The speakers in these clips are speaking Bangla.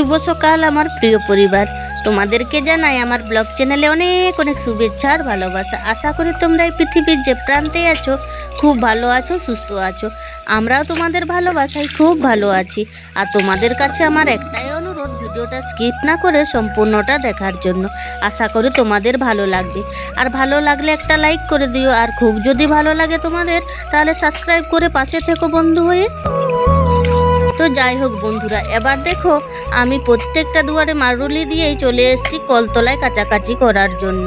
শুভ সকাল আমার প্রিয় পরিবার। তোমাদেরকে জানাই আমার ব্লগ চ্যানেলে অনেক অনেক শুভেচ্ছা আর ভালোবাসা। আশা করি তোমরা এই পৃথিবীর যে প্রান্তে আছো, খুব ভালো আছো, সুস্থ আছো। আমরাও তোমাদের ভালোবাসায় খুব ভালো আছি। আর তোমাদের কাছে আমার একটাই অনুরোধ, ভিডিওটা স্কিপ না করে সম্পূর্ণটা দেখার জন্য। আশা করি তোমাদের ভালো লাগবে। আর ভালো লাগলে একটা লাইক করে দিও। আর খুব যদি ভালো লাগে তোমাদের, তাহলে সাবস্ক্রাইব করে পাশে থেকো বন্ধু হয়ে। তো যাই হোক বন্ধুরা, এবার দেখো আমি প্রত্যেকটা দুয়ারে মারুলি দিয়েই চলে এসেছি কলতলায় কাচাকাচি করার জন্য।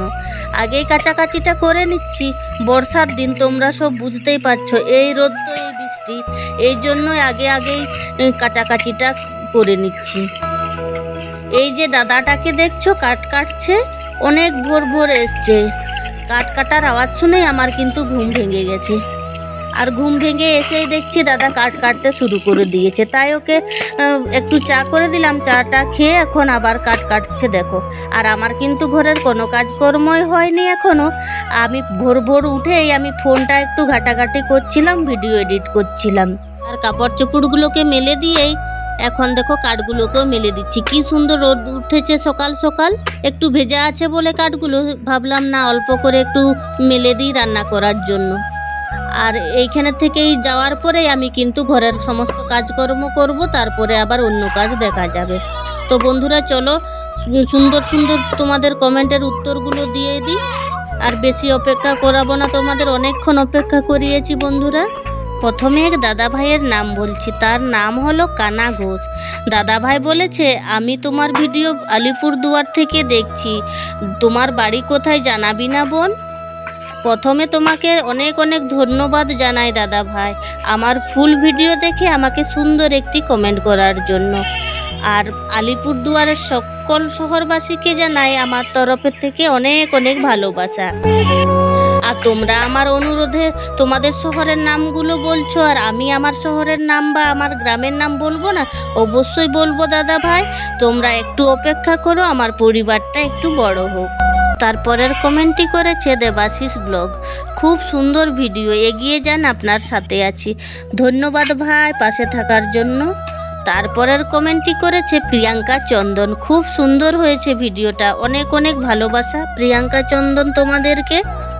আগেই কাচাকাচিটা করে নিচ্ছি, বর্ষার দিন তোমরা সব বুঝতেই পারছ, এই রোদ তো এই বৃষ্টি, এই জন্যই আগে আগেই কাচাকাচিটা করে নিচ্ছি। এই যে দাদাটাকে দেখছ কাট কাটছে, অনেক ভোর ভোর এসছে। কাট কাটার আওয়াজ শুনেই আমার কিন্তু ঘুম ভেঙে গেছে। আর ঘুম ভেঙে এসেই দেখছি দাদা কাট কাটতে শুরু করে দিয়েছে। তাই ওকে একটু চা করে দিলাম, চাটা খেয়ে এখন আবার কাট কাটছে দেখো। আর আমার কিন্তু ঘরের কোনো কাজকর্মই হয়নি এখনও আমি ভোর ভোর উঠেই আমি ফোনটা একটু ঘাটাঘাটি করছিলাম, ভিডিও এডিট করছিলাম। আর কাপড় চোপড়গুলোকে মেলে দিয়েই এখন দেখো কাঠগুলোকেও মেলে দিচ্ছি। কি সুন্দর রোদ উঠেছে সকাল সকাল। একটু ভেজা আছে বলে কাঠগুলো, ভাবলাম না অল্প করে একটু মেলে দিই রান্না করার জন্য। আর এইখানে থেকেই যাওয়ার পরে আমি কিন্তু ঘরের সমস্ত কাজকর্ম করব, তারপরে আবার অন্য কাজ দেখা যাবে। তো বন্ধুরা, চলো, সুন্দর সুন্দর তোমাদের কমেন্টের উত্তরগুলো দিয়ে দিই। আর বেশি অপেক্ষা করাবো না, তোমাদের অনেকক্ষণ অপেক্ষা করিয়েছি বন্ধুরা। প্রথমে এক দাদা ভাইয়ের নাম বলছি, তার নাম হলো কানা ঘোষ। দাদা ভাই বলেছে, আমি তোমার ভিডিও আলিপুর দুয়ার থেকে দেখছি। তোমার বাড়ি কোথায় জানাবি না বোন? প্রথমে তোমাকে অনেক অনেক ধন্যবাদ জানাই দাদা ভাই, আমার ফুল ভিডিও দেখে আমাকে সুন্দর একটি কমেন্ট করার জন্য। আর আলিপুর দুয়ারের সকল শহরবাসীকে জানাই আমার তরফের থেকে অনেক অনেক ভালোবাসা। আর তোমরা আমার অনুরোধে তোমাদের শহরের নামগুলো বলছো, আর আমি আমার শহরের নাম বা আমার গ্রামের নাম বলব না, অবশ্যই বলব দাদা ভাই। তোমরা একটু অপেক্ষা করো, আমার পরিবারটা একটু বড় হোক। তারপরের কমেন্টটি করেছে দেবাশিস ব্লগ। খুব সুন্দর ভিডিও, এগিয়ে যান আপনার সাথে আছি। ধন্যবাদ ভাই পাশে থাকার জন্য। তারপরের কমেন্টটি করেছে প্রিয়াঙ্কা চন্দন। খুব সুন্দর হয়েছে ভিডিওটা, অনেক অনেক ভালোবাসা। প্রিয়াঙ্কা চন্দন তোমাদেরকে।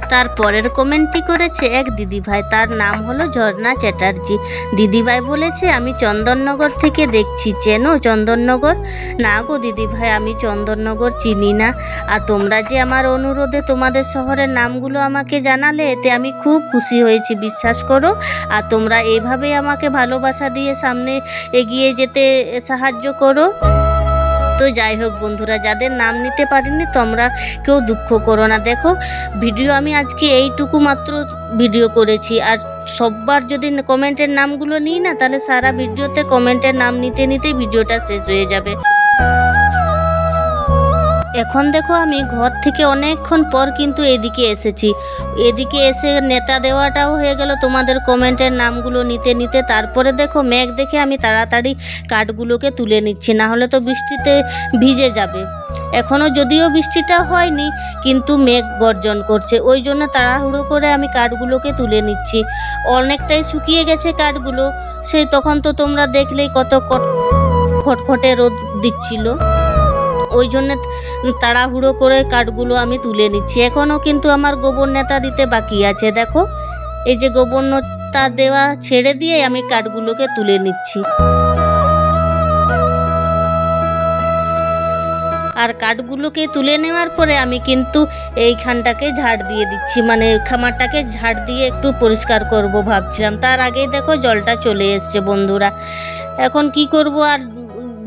তারপরের কমেন্টটি করেছে এক দিদিভাই, তার নাম হলো ঝর্ণা চ্যাটার্জি। দিদিভাই বলেছে, আমি চন্দননগর থেকে দেখছি। চেনো চন্দননগর? না গো দিদিভাই, আমি চন্দননগর চিনি না। আর তোমরা যে আমার অনুরোধে তোমাদের শহরের নামগুলো আমাকে জানালে, এতে আমি খুব খুশি হয়েছি, বিশ্বাস করো। আর তোমরা এইভাবেই আমাকে ভালোবাসা দিয়ে সামনে এগিয়ে যেতে সাহায্য করো। তো যাই হোক বন্ধুরা, যাদের নাম নিতে পারিনি তোমরা কেউ দুঃখ করো না। দেখো, ভিডিও আমি আজকে এইটুকু মাত্র ভিডিও করেছি। আর সববার যদি কমেন্টের নামগুলো নিই না, তাহলে সারা ভিডিওতে কমেন্টের নাম নিতে নিতে ভিডিওটা শেষ হয়ে যাবে। এখন দেখো আমি ঘর থেকে অনেকক্ষণ পর কিন্তু এদিকে এসেছি। এদিকে এসে নেতা দেওয়াটাও হয়ে গেল, তোমাদের কমেন্টের নামগুলো নিতে নিতে। তারপরে দেখো মেঘ দেখে আমি তাড়াতাড়ি কাঠগুলোকে তুলে নিচ্ছি না হলে তো বৃষ্টিতে ভিজে যাবে। এখনও যদিও বৃষ্টিটা হয়নি, কিন্তু মেঘ গর্জন করছে। ওই জন্য তাড়াহুড়ো করে আমি কাঠগুলোকে তুলে নিচ্ছি। অনেকটাই শুকিয়ে গেছে কাঠগুলো, সেই তখন তো তোমরা দেখলেই কত খটখটে রোদ দিচ্ছিল। ওই জন্য তাড়াহুড়ো করে কাঠগুলো আমি তুলে নিচ্ছি। এখনও কিন্তু আমার গোবর নেতা দিতে বাকি আছে, দেখো। এই যে গোবর নেতা দেওয়া ছেড়ে দিয়ে আমি কাঠগুলোকে তুলে নিচ্ছি। আর কাঠগুলোকে তুলে নেওয়ার পরে আমি কিন্তু এইখানটাকে ঝাড় দিয়ে দিচ্ছি। মানে খামারটাকে ঝাড় দিয়ে একটু পরিষ্কার করব ভাবছিলাম। তার আগেই দেখো জলটা চলে এসছে বন্ধুরা। এখন কি করব আর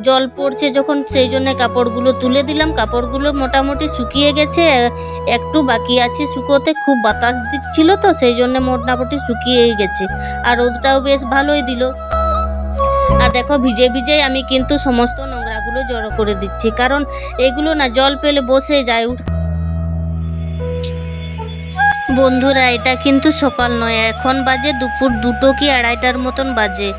জল পড়ছে যখন, সেই জন্য কাপড়গুলো তুলে দিলাম। কাপড়গুলো মোটামুটি শুকিয়ে গেছে, একটু বাকি আছে শুকোতে, খুব বাতাস দিচ্ছিল তো, সেই জন্য মোটামুটি শুকিয়েই গেছে। আর রোদটাও বেশ ভালোই দিল। আর দেখো, ভিজে ভিজে আমি কিন্তু সমস্ত নোংরাগুলো জড়ো করে দিচ্ছি। কারণ এগুলো না, জল পেলে বসে যায়। উঠ বন্ধুরা, এটা কিন্তু সকাল নয়। এখন বাজে দুপুর দুটো কি আড়াইটার মতন বাজে।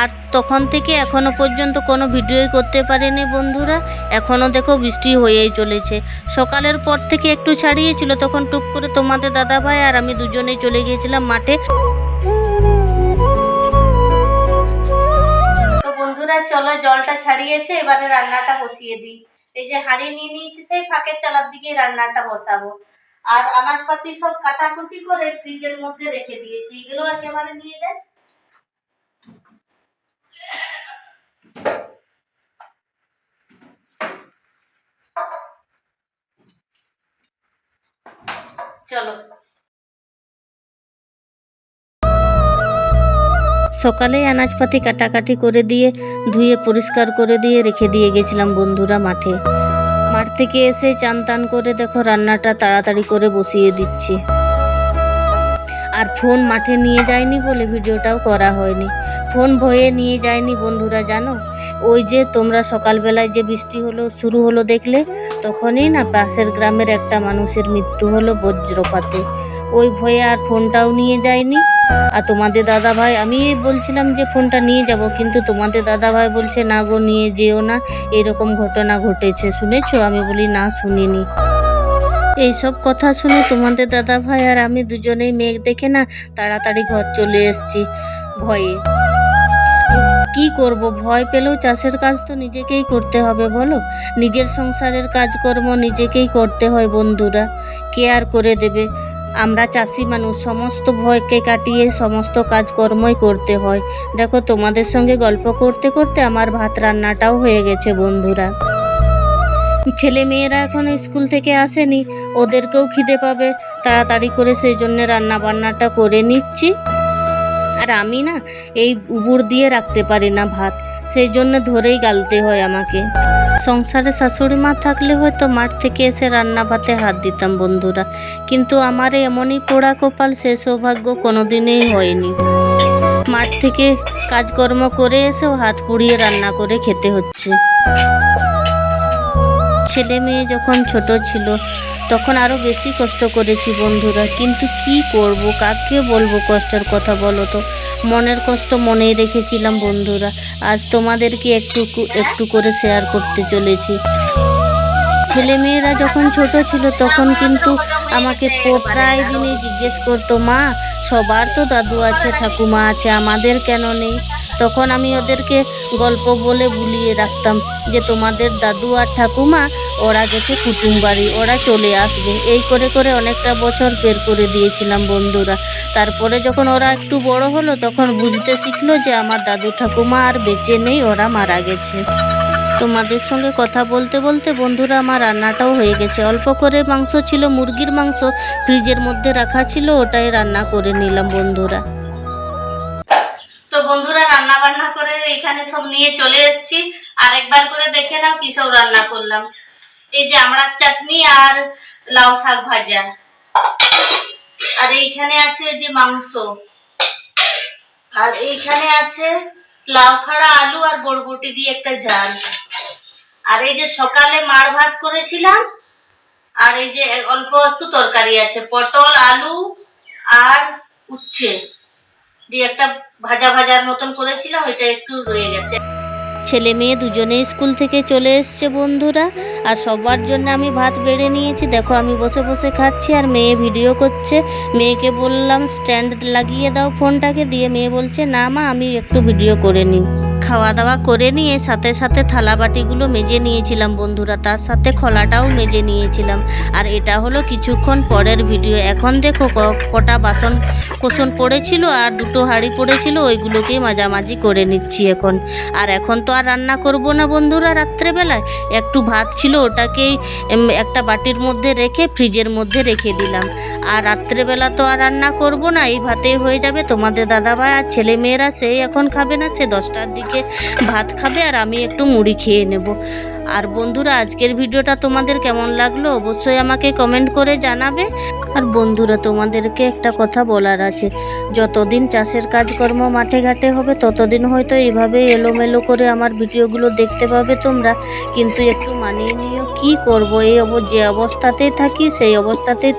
আর তখন থেকে এখনও পর্যন্ত কোনো ভিডিওই করতে পারিনি বন্ধুরা। এখনও দেখো বৃষ্টি হয়েই চলেছে। সকালের পর থেকে একটু ছাড়িয়েছিল, তখন টুক করে তোমাদের দাদা ভাই আর আমি দুজনেই চলে গিয়েছিলাম মাঠে। বন্ধুরা, চলো জলটা ছাড়িয়েছে, এবারে রান্নাটা বসিয়ে দিই। এই যে হাঁড়ি নিয়ে নিয়েছি, সেই ফাঁকের চালার দিকে রান্নাটা বসাবো। আর আনাজপাতি সব কাটাকুটি করে ফ্রিজের মধ্যে রেখে দিয়েছি। এগুলো একেবারে নিয়ে যাই চলো। সকালে আনাজপাতি কাটাকাটি করে দিয়ে, ধুয়ে পরিষ্কার করে দিয়ে রেখে দিয়ে গেছিলাম বন্ধুরা মাঠে। মাঠ থেকে এসে চান টান করে দেখো রান্নাটা তাড়াতাড়ি করে বসিয়ে দিচ্ছি। আর ফোন মাঠে নিয়ে যায়নি বলে ভিডিওটাও করা হয়নি। ফোন ভয়ে নিয়ে যায়নি বন্ধুরা, জানো? ওই যে তোমরা সকালবেলায় যে বৃষ্টি হলো, শুরু হলো দেখলে, তখনই না পাশের গ্রামের একটা মানুষের মৃত্যু হলো বজ্রপাতে। ওই ভয়ে আর ফোনটাও নিয়ে যায়নি। আর তোমাদের দাদা ভাই আমি বলছিলাম যে ফোনটা নিয়ে যাব, কিন্তু তোমাদের দাদা ভাই বলছে, না গো, নিয়ে যেও না। এরকম ঘটনা ঘটেছে, শুনেছো? আমি বলি, না, শুনিনি। এইসব কথা শুনে তোমাদের দাদা ভাই আর আমি দুজনেই মেঘ দেখে না তাড়াতাড়ি ঘর চলে এসেছি ভয়ে। কি করব? ভয় পেলেও চাষের কাজ তো নিজেকেই করতে হবে, বলো? নিজের সংসারের কাজকর্ম নিজেকেই করতে হয় বন্ধুরা। কে আর করে দেবে? আমরা চাষি মানুষ, সমস্ত ভয়কে কাটিয়ে সমস্ত কাজকর্মই করতে হয়। দেখো, তোমাদের সঙ্গে গল্প করতে করতে আমার ভাত রান্নাটাও হয়ে গেছে, বন্ধুরা। ছেলে মেয়েরা এখনও স্কুল থেকে আসেনি, ওদেরকেও খিদে পাবে। তাড়াতাড়ি করে সেই জন্য রান্না বান্নাটা করে নিচ্ছি। আর আমি না, এই উবুর দিয়ে রাখতে পারি না ভাত, সেই জন্য ধরেই গালতে হয় আমাকে। সংসারে শাশুড়ি মা থাকলে হয়তো মাঠ থেকে এসে রান্না ভাতে হাত দিতাম বন্ধুরা। কিন্তু আমার এমনই পোড়া কপাল, সে সৌভাগ্য কোনোদিনই হয়নি। মাঠ থেকে কাজকর্ম করে এসেও হাত পুড়িয়ে রান্না করে খেতে হচ্ছে। ছেলে মেয়ে যখন ছোট ছিল, তখন আরও বেশি কষ্ট করেছি বন্ধুরা। কিন্তু কি করব, কাকে বলব কষ্টের কথা বলো তো? মনের কষ্ট মনেই রেখেছিলাম বন্ধুরা। আজ তোমাদেরকে একটু একটু করে শেয়ার করতে চলেছি। ছেলেমেয়েরা যখন ছোট ছিল, তখন কিন্তু আমাকে প্রায় দিনই জিজ্ঞেস করতো, মা, সবার তো দাদু আছে, ঠাকুমা আছে, আমাদের কেন নেই? তখন আমি ওদেরকে গল্প বলে বুলিয়ে রাখতাম যে তোমাদের দাদু আর ঠাকুমা, ওরা গেছে কুটুম বাড়ি, ওরা চলে আসবে। এই করে করে অনেকটা বছর বের করে দিয়েছিলাম বন্ধুরা। তারপরে যখন ওরা একটু বড় হলো, তখন বুঝতে শিখলো যে আমার দাদু ঠাকুমা আর বেঁচে নেই, ওরা মারা গেছে। তোমাদের সঙ্গে কথা বলতে বলতে বন্ধুরা, আমার রান্নাটাও হয়ে গেছে। অল্প করে মাংস ছিল, মুরগির মাংস ফ্রিজের মধ্যে রাখা ছিল, ওটাই রান্না করে নিলাম বন্ধুরা। এখানে সব নিয়ে চলে এসেছি। আর একবার করে দেখে নাও কি সব রান্না করলাম। এই যে আমড়ার চাটনি আর লাউ শাক ভাজা। আর এইখানে আছে যে মাংস। আর এইখানে আছে লাউ খাড়া, আলু আর বরবটি দিয়ে একটা ঝাল। আর এই যে সকালে মার ভাত করেছিলাম, আর এই যে অল্প একটু তরকারি আছে, পটল, আলু আর উচ্ছে। দিয়ে একটা ভাজা ভাজার মতন করেছিলাম, ওইটা একটু রয়ে গেছে। ছেলে মেয়ে দুজনে স্কুল থেকে চলে এসছে বন্ধুরা, আর সবার জন্য আমি ভাত বেড়ে নিয়েছি। দেখো, আমি বসে বসে খাচ্ছি আর মেয়ে ভিডিও করছে। মেয়েকে বললাম, স্ট্যান্ড লাগিয়ে দাও ফোনটাকে। দিয়ে মেয়ে বলছে, না মা, আমি একটু ভিডিও করে নিই। খাওয়া দাওয়া করে নিয়ে সাথে সাথে থালা বাটিগুলো মেজে নিয়েছিলাম বন্ধুরা, তার সাথে খোলাটাও মেজে নিয়েছিলাম। আর এটা হলো কিছুক্ষণ পরের ভিডিও। এখন দেখো কটা বাসন কোসন পড়েছিল আর দুটো হাঁড়ি পড়েছিল, ওইগুলোকেই মাঝামাঝি করে নিচ্ছি এখন। আর এখন তো আর রান্না করব না বন্ধুরা রাত্রেবেলায়। একটু ভাত ছিল ওটাকেই একটা বাটির মধ্যে রেখে, ফ্রিজের মধ্যে রেখে দিলাম। আর রাত্রেবেলা তো আর রান্না করব না, এই ভাতেই হয়ে যাবে তোমাদের দাদা ভাই আর ছেলে মেয়েরা সেই এখন খাবে না, সে দশটার দিকে ভাত খাবে আর আমি একটু মুড়ি খেয়ে নেব। আর বন্ধুরা, আজকের ভিডিওটা তোমাদের কেমন লাগল অবশ্যই আমাকে কমেন্ট করে জানাবে। আর বন্ধুরা, তোমাদেরকে একটা কথা বলার আছে। যতদিন চাষের কাজকর্ম মাঠে ঘাটে হবে, ততদিন হয়তো এইভাবে এলোমেলো করে আমার ভিডিওগুলো দেখতে পাবে তোমরা। কিন্তু একটু মানিয়ে নিও, কি করব? এই অব, যে অবস্থাতেই থাকি, সেই অবস্থাতেই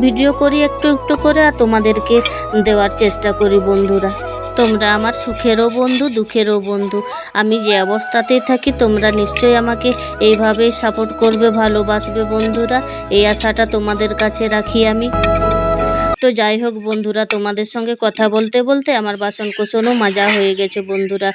ভিডিও করি, একটু একটু করে, আর তোমাদেরকে দেওয়ার চেষ্টা করি বন্ধুরা। তোমরা আমার সুখেরও বন্ধু, দুঃখেরও বন্ধু। আমি যে অবস্থাতেই থাকি, তোমরা নিশ্চয়ই আমাকে এইভাবেই সাপোর্ট করবে, ভালোবাসবে বন্ধুরা। এই আশাটা তোমাদের কাছে রাখি আমি। তো যাই হোক বন্ধুরা, তোমাদের সঙ্গে কথা বলতে বলতে আমার বাসন কোসনও মাজা হয়ে গেছে বন্ধুরা।